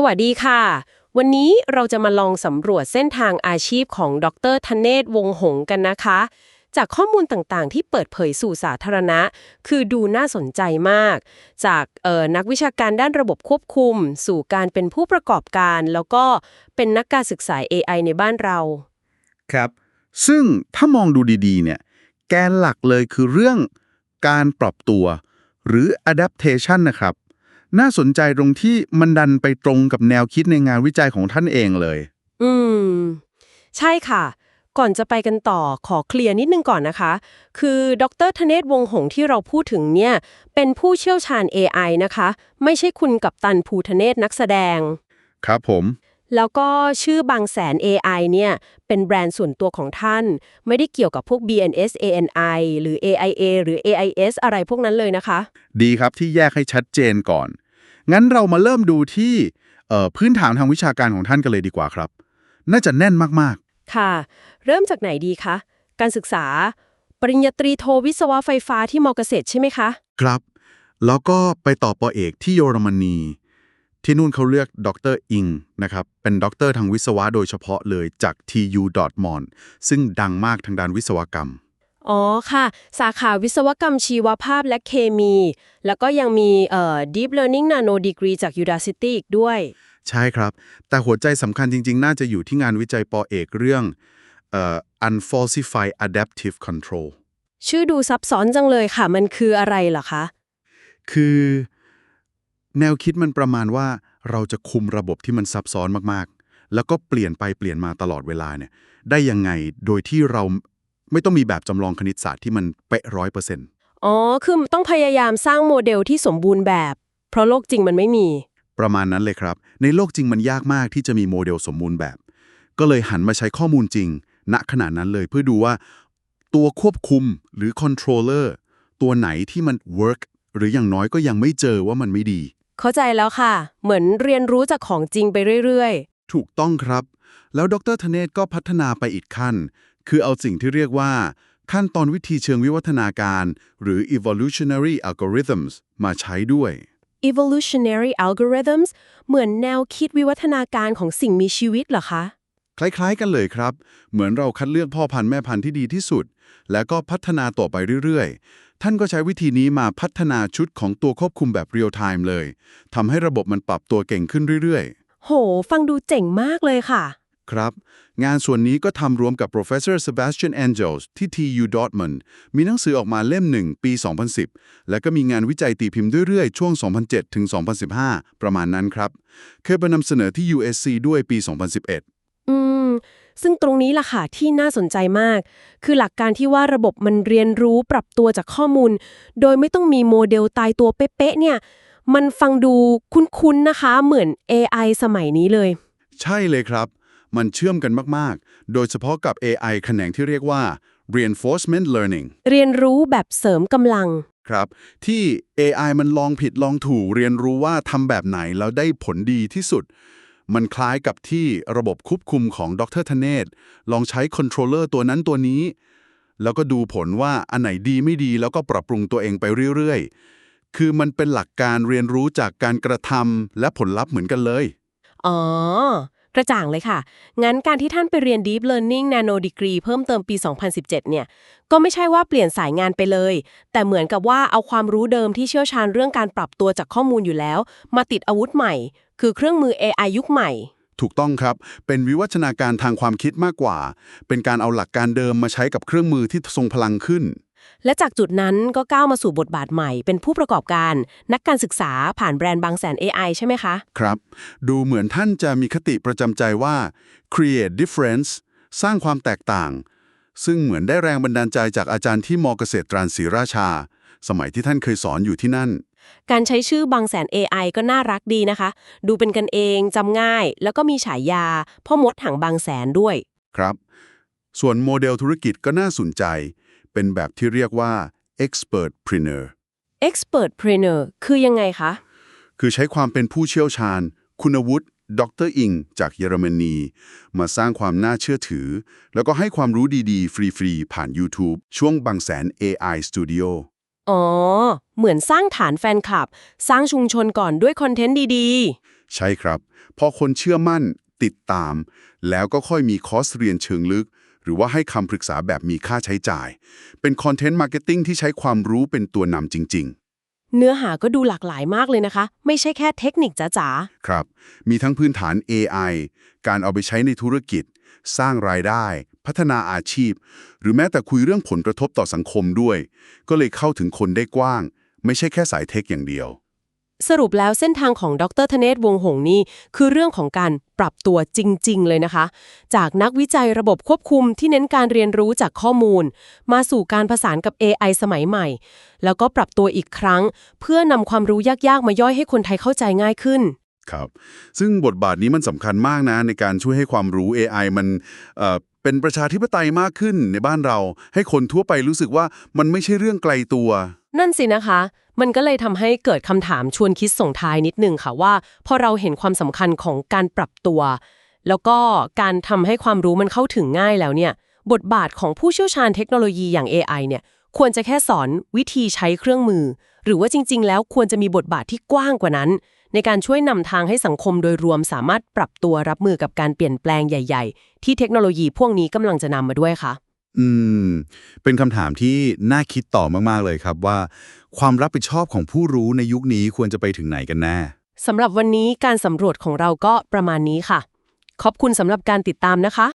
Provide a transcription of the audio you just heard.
สวัสดีค่ะ วันนี้เราจะมาลองสำรวจเส้นทางอาชีพของดรธเนศวงหงกันนะคะ จากข้อมูลต่างๆ ที่เปิดเผยสู่สาธารณะ คือดูน่าสนใจมาก จากออนักวิชาการด้านระบบควบคุม สู่การเป็นผู้ประกอบการ แล้วก็เป็นนักการศึกษา AI ในบ้านเรา ครับ ซึ่งถ้ามองดูดีๆ เนี่ย แกนหลักเลยคือเรื่องการปรับตัว หรือ adaptation นะครับ น่าสนใจตรงที่มันดันไปตรงกับแนวคิดในงานวิจัยของท่านเองเลย อืม ใช่ค่ะ ก่อนจะไปกันต่อขอเคลียร์นิดนึงก่อนนะคะ คือดรธเนศวงศ์หงส์ที่เราพูดถึงเนี่ย เป็นผู้เชี่ยวชาญ AI นะคะ ไม่ใช่คุณกับตันภูทเนศนักแสดง ครับผม แล้วก็ชื่อบางแสน AI เนี่ย เป็นแบรนด์ส่วนตัวของท่าน ไม่ได้เกี่ยวกับพวก BNS ANI หรือ AIA หรือ AIS อะไรพวกนั้นเลยนะคะ ดีครับที่แยกให้ชัดเจนก่อน งั้นเรามาเริ่มดูที่เอ่อพื้นฐานทางวิชาการของท่านกันเลยดีกว่าครับ น่าจะแน่นมากค่ะ เริ่มจากไหนดีคะ การศึกษา ปริญญาตรีโทวิศวะไฟฟ้าที่มอเกษตรใช่ไหมคะๆครับ แล้วก็ไปต่อปอเอกที่เยอรมนี ที่นู่นเขาเรียกดรอิงนะครับ เป็นด็อกเตอร์ทางวิศวะโดยเฉพาะเลยจาก TU Dortmund ซึ่งดังมากทางด้านวิศวกรรม อ๋อค่ะ สาขาวิศวกรรมชีวภาพและเคมี แล้วก็ยังมีเอ่อ Deep Learning Nano Degree จาก Udacity อีกด้วย ใช่ครับ แต่หัวใจสำคัญจริง ๆ น่าจะอยู่ที่งานวิจัยปอเอกเรื่องเอ่อ unfalsified adaptive control ชื่อดูซับซ้อนจังเลยค่ะ มันคืออะไรเหรอคะ คือ แนวคิดมันประมาณว่าเราจะคุมระบบที่มันซับซ้อนมากๆ แล้วก็เปลี่ยนไปเปลี่ยนมาตลอดเวลาเนี่ย ได้ยังไงโดยที่เรา ไม่ต้องมีแบบจำลองคณิตศาสตร์ที่มันเป๊ะร้อยเปอร์เซ็นต์อ๋อ คือต้องพยายามสร้างโมเดลที่สมบูรณ์แบบ เพราะโลกจริงมันไม่มี ประมาณนั้นเลยครับ ในโลกจริงมันยากมากที่จะมีโมเดลสมบูรณ์แบบ ก็เลยหันมาใช้ข้อมูลจริง ณขณะนั้นเลยเพื่อดูว่า ตัวควบคุมหรือ controller ตัวไหนที่มัน work หรืออย่างน้อยก็ยังไม่เจอว่ามันไม่ดี เข้าใจแล้วค่ะ เหมือนเรียนรู้จากของจริงไปเรื่อยถูกต้องครับ แล้วดรธเนศก็พัฒนาไปอีกขั้น คือเอาสิ่งที่เรียกว่า ขั้นตอนวิธีเชิงวิวัฒนาการ หรือ evolutionary algorithms มาใช้ด้วยๆ evolutionary algorithms เหมือนแนวคิดวิวัฒนาการของสิ่งมีชีวิตเหรอคะ คล้ายๆกันเลยครับ เหมือนเราคัดเลือกพ่อพันธุ์แม่พันธุ์ที่ดีที่สุด แล้วก็พัฒนาต่อไปเรื่อยๆ ท่านก็ใช้วิธีนี้มาพัฒนาชุดของตัวควบคุมแบบเรียลไทม์เลยทำให้ระบบมันปรับตัวเก่งขึ้นเรื่อยๆ โห ฟังดูเจ๋งมากเลยค่ะ ครับ งานส่วนนี้ก็ทำรวมกับ Professor Sebastian Angels ที่ TU Dortmund มีหนังสือออกมาเล่มหนึ่งปี 2010 แล้วก็มีงานวิจัยตีพิมพ์เรื่อยๆ ช่วง 2007 ถึง 2015 ประมาณนั้นครับ เคยไปนำเสนอที่ USC ด้วยปี 2011อืม ซึ่งตรงนี้ล่ะค่ะที่น่าสนใจมาก คือหลักการที่ว่าระบบมันเรียนรู้ปรับตัวจากข้อมูล โดยไม่ต้องมีโมเดลตายตัวเป๊ะๆเนี่ย มันฟังดูคุ้นๆนะคะ เหมือน AI สมัยนี้เลย ใช่เลยครับ มันเชื่อมกันมาก ๆ โดยเฉพาะกับ AI แขนงที่เรียกว่า reinforcement learning เรียนรู้แบบเสริมกำลัง ครับ ที่ AI มันลองผิดลองถูกเรียนรู้ว่าทำแบบไหนแล้วได้ผลดีที่สุด มันคล้ายกับที่ระบบควบคุมของดรธเนศลองใช้คอนโทรลเลอร์ตัวนั้นตัวนี้ แล้วก็ดูผลว่าอันไหนดีไม่ดีแล้วก็ปรับปรุงตัวเองไปเรื่อย ๆ คือมันเป็นหลักการเรียนรู้จากการกระทำและผลลัพธ์เหมือนกันเลย อ๋อก ระจ่างเลยค่ะ งั้นการที่ท่านไปเรียน Deep Learning Nano Degree เพิ่มเติมปี 2017 เนี่ย ก็ไม่ใช่ว่าเปลี่ยนสายงานไปเลย แต่เหมือนกับว่าเอาความรู้เดิมที่เชี่ยวชาญเรื่องการปรับตัวจากข้อมูลอยู่แล้ว มาติดอาวุธใหม่ คือเครื่องมือ AI ยุคใหม่ ถูกต้องครับ เป็นวิวัฒนาการทางความคิดมากกว่า เป็นการเอาหลักการเดิมมาใช้กับเครื่องมือที่ทรงพลังขึ้น และจากจุดนั้นก็ก้าวมาสู่บทบาทใหม่ เป็นผู้ประกอบการ นักการศึกษาผ่านแบรนด์บางแสน AI ใช่ไหมคะ ครับ ดูเหมือนท่านจะมีคติประจำใจว่า create difference สร้างความแตกต่าง ซึ่งเหมือนได้แรงบันดาลใจจากอาจารย์ที่มอเกษตรตรังศรีราชา สมัยที่ท่านเคยสอนอยู่ที่นั่น การใช้ชื่อบางแสน AI ก็น่ารักดีนะคะ ดูเป็นกันเองจำง่าย แล้วก็มีฉายาพ่อมดถังบางแสนด้วย ครับ ส่วนโมเดลธุรกิจก็น่าสนใจ เป็นแบบที่เรียกว่า expertpreneur Expertpreneur คือยังไงคะ คือใช้ความเป็นผู้เชี่ยวชาญ คุณวุฒิดรอิง จากเยอรมนี มาสร้างความน่าเชื่อถือ แล้วก็ให้ความรู้ดีๆ ฟรีๆ ผ่าน YouTube ช่วงบางแสน AI Studio อ๋อ เหมือนสร้างฐานแฟนคลับ สร้างชุมชนก่อนด้วยคอนเทนต์ดีใช่ครับ พอคนเชื่อมั่นติดตาม แล้วก็ค่อยมีคอร์สเรียนเชิงลึก หรือว่าให้คำปรึกษาแบบมีค่าใช้จ่าย เป็นคอนเทนต์มาร์เก็ตติ้งที่ใช้ความรู้เป็นตัวนำจริง ๆเนื้อหาก็ดูหลากหลายมากเลยนะคะ ไม่ใช่แค่เทคนิคจ๋าครับ มีทั้งพื้นฐาน AI การเอาไปใช้ในธุรกิจ สร้างรายได้ พัฒนาอาชีพ หรือแม้แต่คุยเรื่องผลกระทบต่อสังคมด้วย ก็เลยเข้าถึงคนได้กว้าง ไม่ใช่แค่สายเทคอย่างเดียวๆ สรุปแล้วเส้นทางของดรธเนศวงหงส์นี่คือเรื่องของการปรับตัวจริง ๆ เลยนะคะ จากนักวิจัยระบบควบคุมที่เน้นการเรียนรู้จากข้อมูล มาสู่การผสานกับ AI สมัยใหม่ แล้วก็ปรับตัวอีกครั้ง เพื่อนำความรู้ยากๆ มาย่อยให้คนไทยเข้าใจง่ายขึ้นครับซึ่งบทบาทนี้มันสำคัญมากนะ ในการช่วยให้ความรู้ AI มันเเป็นประชาธิปไตยมากขึ้นในบ้านเรา ให้คนทั่วไปรู้สึกว่ามันไม่ใช่เรื่องไกลตัว นั่นสินะคะ มันก็เลยทำให้เกิดคำถามชวนคิดส่งท้ายนิดนึงค่ะว่า พอเราเห็นความสำคัญของการปรับตัว แล้วก็การทำให้ความรู้มันเข้าถึงง่ายแล้วเนี่ย บทบาทของผู้เชี่ยวชาญเทคโนโลยีอย่าง AI เนี่ย ควรจะแค่สอนวิธีใช้เครื่องมือ หรือว่าจริง ๆ แล้วควรจะมีบทบาทที่กว้างกว่านั้น ในการช่วยนำทางให้สังคมโดยรวมสามารถปรับตัวรับมือกับการเปลี่ยนแปลงใหญ่ ๆ ที่เทคโนโลยีพวกนี้กำลังจะนำมาด้วยค่ะ อืม เป็นคำถามที่น่าคิดต่อมากๆเลยครับว่า ความรับผิดชอบของผู้รู้ในยุคนี้ควรจะไปถึงไหนกันแน่ สำหรับวันนี้การสำรวจของเราก็ประมาณนี้ค่ะ ขอบคุณสำหรับการติดตามนะคะ